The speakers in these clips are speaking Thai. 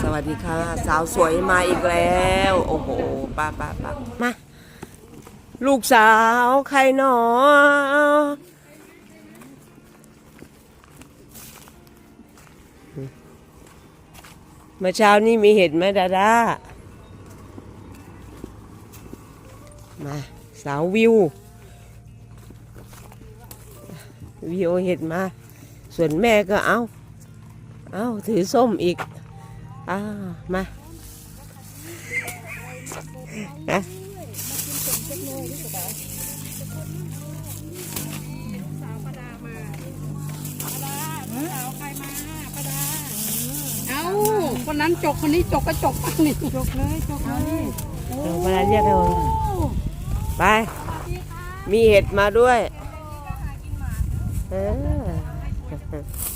สวัสดีค่ะ สาวสวยมาอีกแล้ว โอ้โหป้าป้าป้ามา ลูกสาวใครหนอ เมื่อเช้านี้มีเห็ดไหมดาดามาสาววิว วิวเห็ดมา ส่วนแม่ก็เอา เอาถือส้มอีก อ้าวมาฮะเอ้าคนนั้นจกคนนี้จกก็จกปังนี่จกเลยจกเลยเดี๋ยวเวลาเรียกให้ผมไป มีเห็ดมาด้วยเออเอ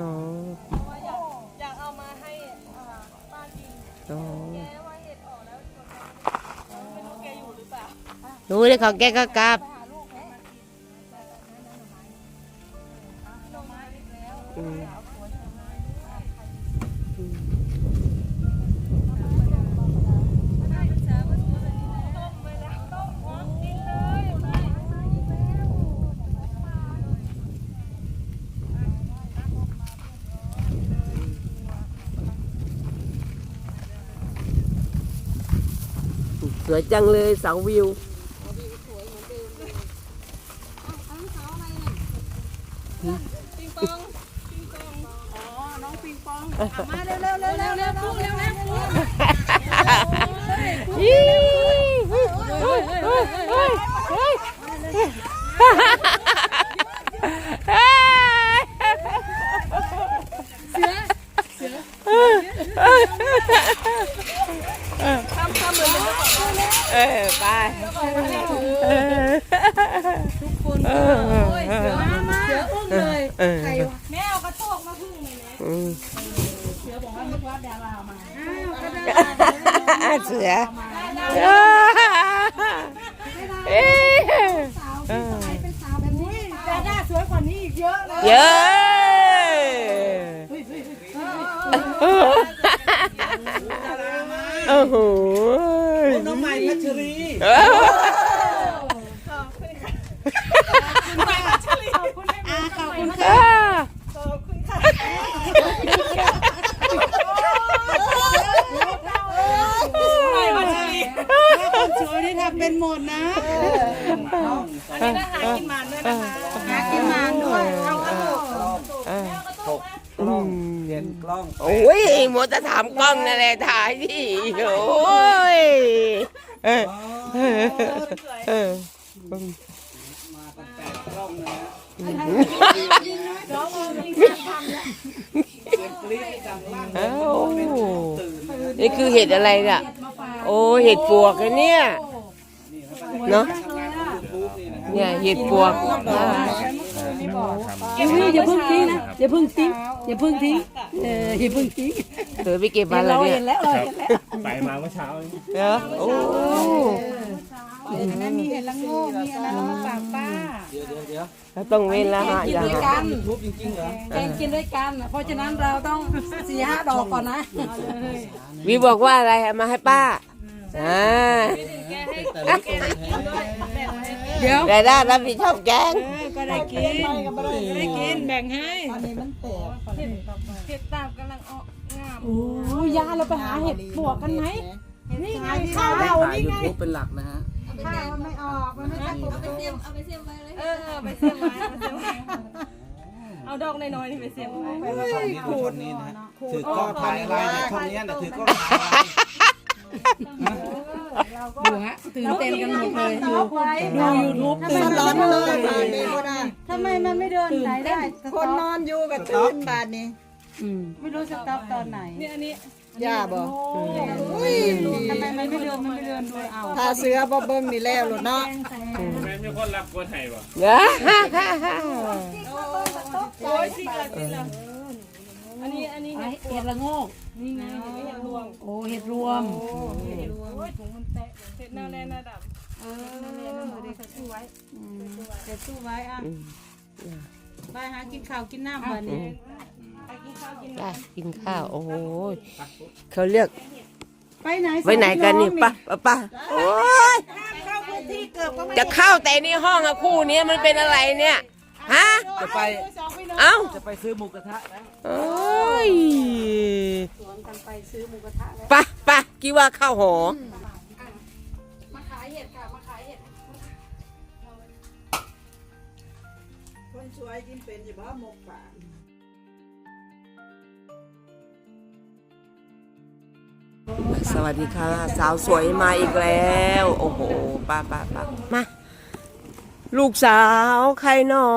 อ๋อเพราะว่าอยากอยากเอามาให้อ่าป้ากินอ๋อแกว่าเห็ดออกแล้วชวนกันไม่รู้แกอยู่หรือเปล่า รู้เลยเขาแกก็กลับ วยจังเลยเสาวิวปิงปองปิงปองอ๋อ น้องปิงปองมาเร็วเร็วเร็วเร็วเร็วปุ๊บเร็วเร็วปุ๊บยี่เฮ้ยเฮ้ยเฮ้ยเฮ้ยเฮ้ยเฮ้ยทำทำเหมือนมันจะบอกว่า เออไปเออทุกคนเออโอ้ยเสือมาเสืออุ้มเลยเออแม่เอากระโตกมาพึ่งเลยนะเสือบอกว่าไม่ว่าดารามาอ้าวเสือเออเอ้ยเป็นสาวแบบนี้แต่หน้าสวยกว่านี้อีกเยอะเลยเย้โอ้โห น้องใหม่พัชรีเอออ่าขอบคุณเอค่ะอขอบคุณค่ะไม่มาทีคนสวยนี่ทำเป็นหมดนะอันนี้ก็หากินหมานด้วยนะคะหากินมานด้วยเอากระโดด เออ หกกล้องเห็นก ล้องโอ้ยหมดจะถามกล้องนั่นแหละถ่ายดิโอ้ยเออเออเออมาตั้งแต่กล้องนะฮะน้องเอาจริงเสียงกรี๊ดที่ดังลั่นเอ้าตื่นนี่คือเห็ดอะไรเนี่ยโอ้เห็ดปวกอะเนี่ยเนาะทำงานของยูทูบนี่ นะฮะเนี่ยเห็ดปวกอ่าอย่าเพิ่งทิ้งนะอย่าเพิ่งทิ้งอย่าเพิ่งทิ้งเอออย่าเพิ่งทิ้งเธอไปเก็บมาแล้วเราเนี่เห็ยนแล้วเราเห็นแล้วไปมาเมื่อเช้านี้เนอะโอ้อันนั้นมีเห็ดละโง่มีอะไรแล้วมาฝากป้าเดี๋ยวเดี๋ยวเดี๋ยวเราต้องเว้นแล้วฮะกินอย่าด้วยหากันยูทูบจริงๆเหรอแกงกินด้วยกัน เพราะฉะนั้นเราต้องสี่ห้าดอกก่อนนะวีบอกว่าอะไรเอามาให้ป้าอ่าแต่ละคนแท้ เดี๋ยวแต่ได้รับผิดชอบแกงก็ได้กินได้กินแบ่งให้เห็ดตาบกำลังออกงามโอ้ยาเราไปหาเห็ดปวกกันไหมนี่ไงข้าวเรานี่ไงทูบเป็นหลักนะฮะข้าวมันไม่ออกมันไม่ใช่ปกติเออเอาไปเสียบไม้เอาไปเสียบไม้เอาดอกน้อยๆนี่ไปเสียบไม้ช่องนี้ดูช่นี้นะถือก้องถ่ายอะไรนะช่องนี้นะถือก้องถ่ายอะไร ดูฮะตื่นเต้นกันหมดเลยดูดูยูทูบตื่นร้อนเต้นเลเลยยบาดนี้ก็ได้ทำไมมันไม่เดินไหนได้ คนนอนอยู่กับตื่นบาดนี้ไม่รู้สต็อปตอนไหนนี่อันนี้ย่าบอกอุ้ยทำไมมันไม่เดินมันไม่เดินดูเอาถ้าเสือบ่เบิ่งนี่แล้วหรอเนาะแม่มีคนรับกวนไทยบ่เนอะโอ้ยสิละสิละอันนี้อันนี้เห็เห็ดดละโงกนี่ไงเห็ดรวม โอ้เห็ดรวมโอ้เห็ดรวมโอ้ยถุงมันแตะเห็ ดหน้าแน่หน้าดำเออเดี๋ยวเขาสู้ไว้เดี๋ยวสู้ไว้อะอืมไปหากินข้าวกินน้ำวันนี้ไปกินข้าวกินได้กินข้าวโอ้โหเขาเรียกไปไหนไปไหนกันนี่ปะปะปะโอ้ยเข้าพื้นที่เกือบก็ไม่จะเข้าแต่ในห้องอะคู่นี้มันเป็นอะไรเนี่ยฮะจะไปเอ้าจะไปซื้อหมูกระทะแล้วโอ้ยสวนกันไปซื้อหมูกระทะแล้วปะปะกี่ว่าข้าวหอม คนสวยกินเป็นอยู่บ่หมกป่าสวัสดีค่ะ สาวสวยมาอีกแล้ว โอ้โหป้าป้าป้ามา ลูกสาวใครหนอ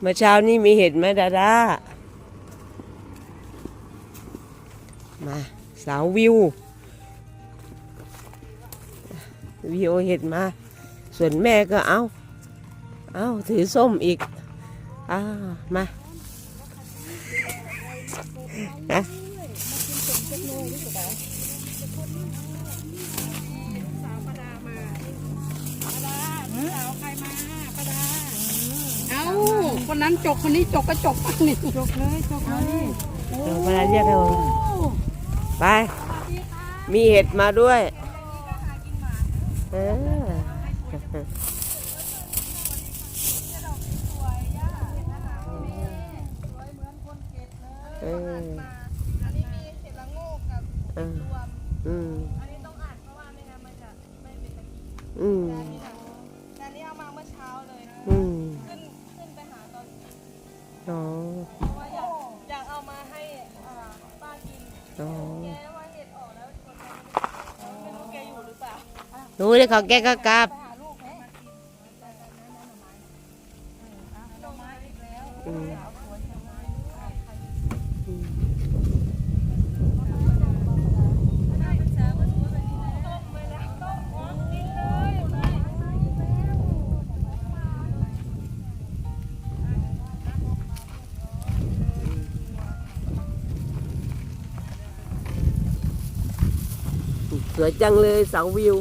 เมื่อเช้านี้มีเห็ดไหมดาดามา สาววิว วิวเห็ดมา ส่วนแม่ก็เอา เอาถือส้มอีกอ้าวมาฮะเอ้าคนนั้นจกคนนี้จกก็จกปังนี่จกเลยจกเลยเดี๋ยวเวลาเรียกให้ผมไป มีเห็ดมาด้วย เออเอออันนี้มีเห็ดละโงกกับเออรวมอืมอันนี้ต้องอ่านเพราะว่าไม่งั้นมันจะไม่เป็นตะกี้อืมแต่อันนี้เอามาเมื่อเช้าเลยนะอืมขึ้นขึ้นไปหาตอนอ๋อเพราะว่าอยากอยากเอามาให้อ่าป้ากินอ๋อ แกว่าเห็ดออกแล้วคนแกไม่รู้แกอยู่หรือเปล่า รู้เลยเขาแกก็กลับหาลูกไหมมากินแต่ตอนนั้นน่ะหน่อไม้อีกแล้วอืมได้เป็นแสนก็ถือว่าเป็นที่ไหนต้มไปแล้วต้มหัวกินเลยสวยจังเลยเสาวิว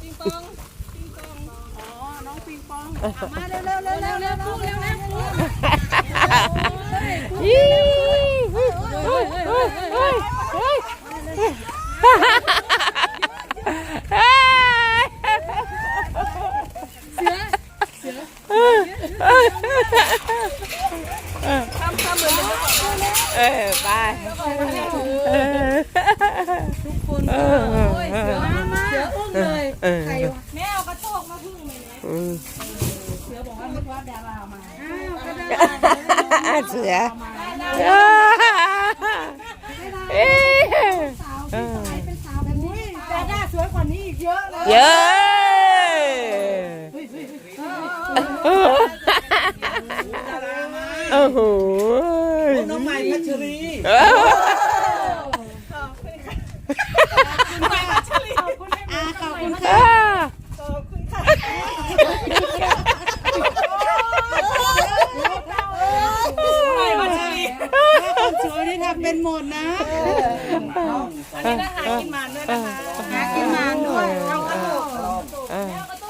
ปิงปองปิงปอง อ๋อน้องปิงปอง มาเร็วเร็วเร็วเร็วเร็วพูดเร็วเร็วยี่เฮ้ยเฮ้ยเฮ้ยเฮ้ยเฮ้ยเฮ้ยเออไปเออทุกคนก็โอ้ยเสือมาเสืออุ้มเลย เออ ใครวะ แม่เอากระโตกมาพึ่งเลยนะ อืม เสือบอกว่าไม่ว่าดารามาอ้าวก็ได้ เสือเอ้ยเป็นสาวแบบนี้แต่หน้าสวยกว่านี้อีกเยอะเลยเย้โอ้โหน้องใหม่พัชรีเอ้าอ่าขอบคุณอ่าคน สวยที่ทำเป็นหมดนะอันนี้ก็หากินหมานด้วยนะคะหากินมานด้วยเอากระโดด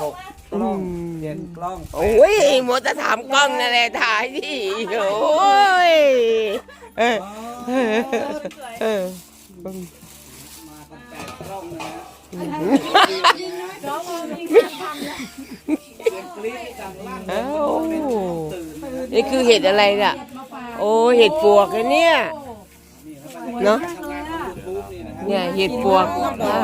หกกล้องเจ็ดกล้องโอ้ยหมดจะถามกล้องนั่นแหละถ่ายที่โอ้ยเออเออเออมากันแปดกล้องนะฮะเสียงกรี๊ดที่ดังลั่นเอ้าตื่นนี่คือเห็ดอะไรน่ะ โอ้เห็ดปวกนะเนี่ย เนาะทำงานของยูทูบนี่นะฮะเนี่ยเห็ดปวกอ่า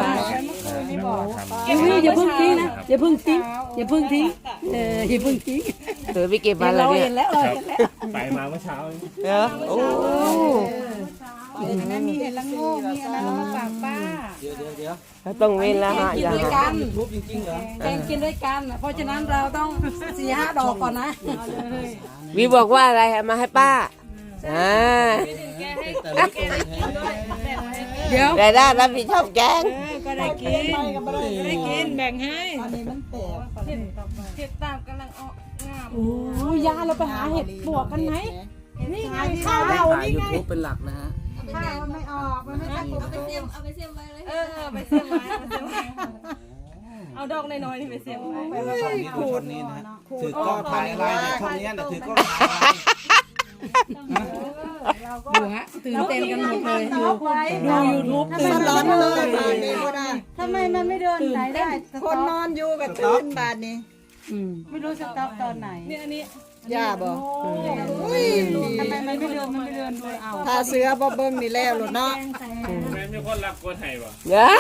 อย่าเพิ่งทิ้งนะอย่าเพิ่งทิ้งอย่าเพิ่งทิ้งเอออย่าเพิ่งทิ้งเธอไปเก็บมาแล้วเราเนี่ยเห็นแล้วเราเห็นแล้วไปมาเมื่อเช้าเนอะโอ้มีเห็นละโง่มีอะไรมาฝากป้าเดี๋ยวเดี๋ยวเดี๋ยวเราต้องเว้นละฮะอย่าด้วยหากันยูทูบจริงๆเหรอแกงกินด้วยกัน เพราะฉะนั้นเราต้องสี่ห้าดอกก่อนนะวีบอกว่าอะไรเอามาให้ป้า อ่าแกให้แต่ละคนแท้เดี๋ยวแต่ได้รับผิดชอบแกงก็ได้กินได้กินแบ่งให้อันนี้มันแตกเห็ดตามกำลังออกงามโอ้ยยาเราไปหาเห็ดปวกกันไหมนี่ไงข้าวเราถ่ายนี่ยูไงทูบเป็นหลักนะฮะข้าวมันไม่ออกมันไม่ได้กินเอาไปเสียมเอาไปเสียมไว้เลยเออเออไปเสียมไว้เอาไปเสียมไว้เอาดอกน้อยๆนี่ไปเสียมไว้ช่องนี้ดูช่องนี้นะฮะถือกล้องถ่ายอะไรเนี่ยช่องนี้น่ะถือกล้องถ่ายอะไร ดูฮะตื่นเต้นกันหมดเลยดูดูยูทูบตื่นมันร้อนเลยบาดนี้ก็ได้ทำไมมันไม่เดินไหนได้สคต็อนปนอนอยู่กับตื่นบาดนี้อืมไม่รู้สต็อปตอนไหนนี่อันนี้ย่าบอกอุ้ยทำไมมันไม่เดินมันไม่เดินด้วยเอาถ้าเสือบ่เบิ่งนี่แล้วหรอเนาะแม่มีคนรักคนไทยวะเด้อ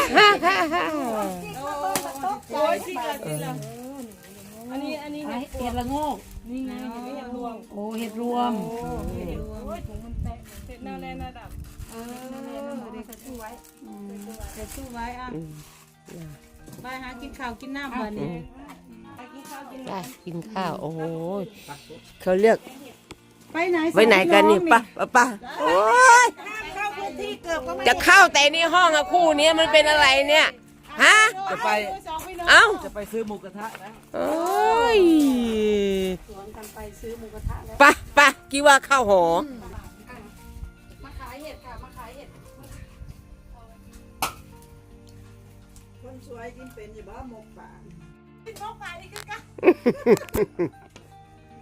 โอ้ยจริงเหรอจริงเหรออันนี้อันนี้เห็ดเห็ดละโงก นี่ไงเห็ดรวมโอ้เห็ดรวมโอ้ยถุงมันแตะเห็ดแนวแน่หน้าดำเออเดี๋ยวสู้ไว้เดี๋ยวสู้ไว้อะไปหากินข้าวกินน้ำวันนี้ไปกินข้าวกินได้กินข้าวโอ้โหเขาเลือกไปไหนไปไหนกันนี่ปะปะปะโอ้ยจะเข้าแต่ในห้องอะคู่เนี้ยมันเป็นอะไรเนี่ยฮะจะไป เอ้าจะไปซื้อหมูกระทะนะโอ้ย ปะปะกี่ว่าข้าวหอมาขายเห็ดค่ะ มาขายเห็ด คนสวยกินเป็นอยู่บ่หมกป่า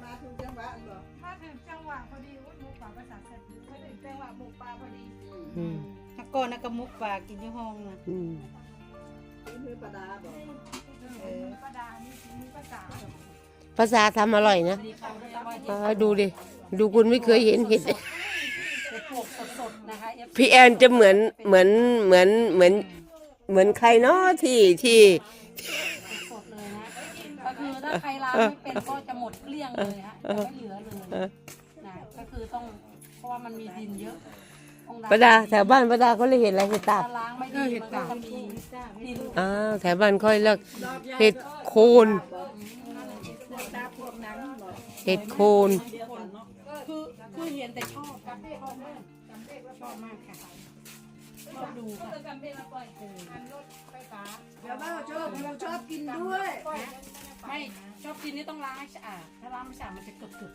มาถูกจังหวะบ่มาถึงจังหวะพอดีว่ามุกปลาภาษาเสร็จไม่ถึงจังหวะมุกปลาพอดีอืมถ้าก่อนนะก็มุกปลากินที่ห้องนะอืมกินคือปลาดาบ่เออปลาดานี่มีภาษา ภาษาทำอร่อยนะอ่าดูดิ ดูคุณไม่เคยเห็นเห็ดเห็ดปวกสดๆนะคะเอฟพี่แอนจะเหมือนเหมือนเหมือนเหมือนเหมือนใครเนาะที่ที่สดเลยนะก็คือถ้าใครล้างไม่เป็นก็จะหมดเกลี้ยงเลยฮะจะไม่เหลือเลยนะก็คือต้องเพราะว่ามันมีดินเยอะต้องล้งประดาแถวบ้านประดาเขาเลยเห็นอะไรเห็ดตาบถ้าล้างไม่ดีมันก็จะมีดิน อ้าวแถวบ้านค่อยเลิกเห็ดโคน เห็ดโคนคือคือเห็นแต่ชอบครับชอบมากชอบมากค่ะชอบดูค่ะเดี๋ยวเราชอบเราชอบกินด้วยไม่ชอบกินนี่ต้องล้างให้สะอาดถ้าล้างไม่สะอาดมันจะกรึบกรึบ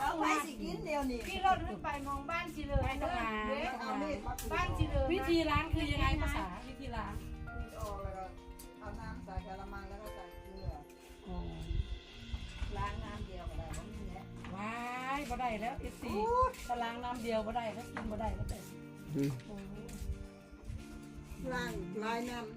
เอาไว้สิกินเดียวนี่พี่รถขึ้นไปมองบ้านจีเลยไม่ต้องล้างไม่ต้องเอาล้างมีดมาขูดบ้านจีเลยวิธีล้างคือยังไงภาษาวิธีล้างออกแล้วก็เอาน้ำใส่กะละมังแล้วก็ใส่เกลือ ล้างน้ำเดียวก็ได้บ่มีแหละว้ายบ่ได้แล้วเอซีถ้าล้างน้ำเดียวบ่ได้แล้วกินบ่ได้แล้วแต่ อืม ล้างลายน้ำ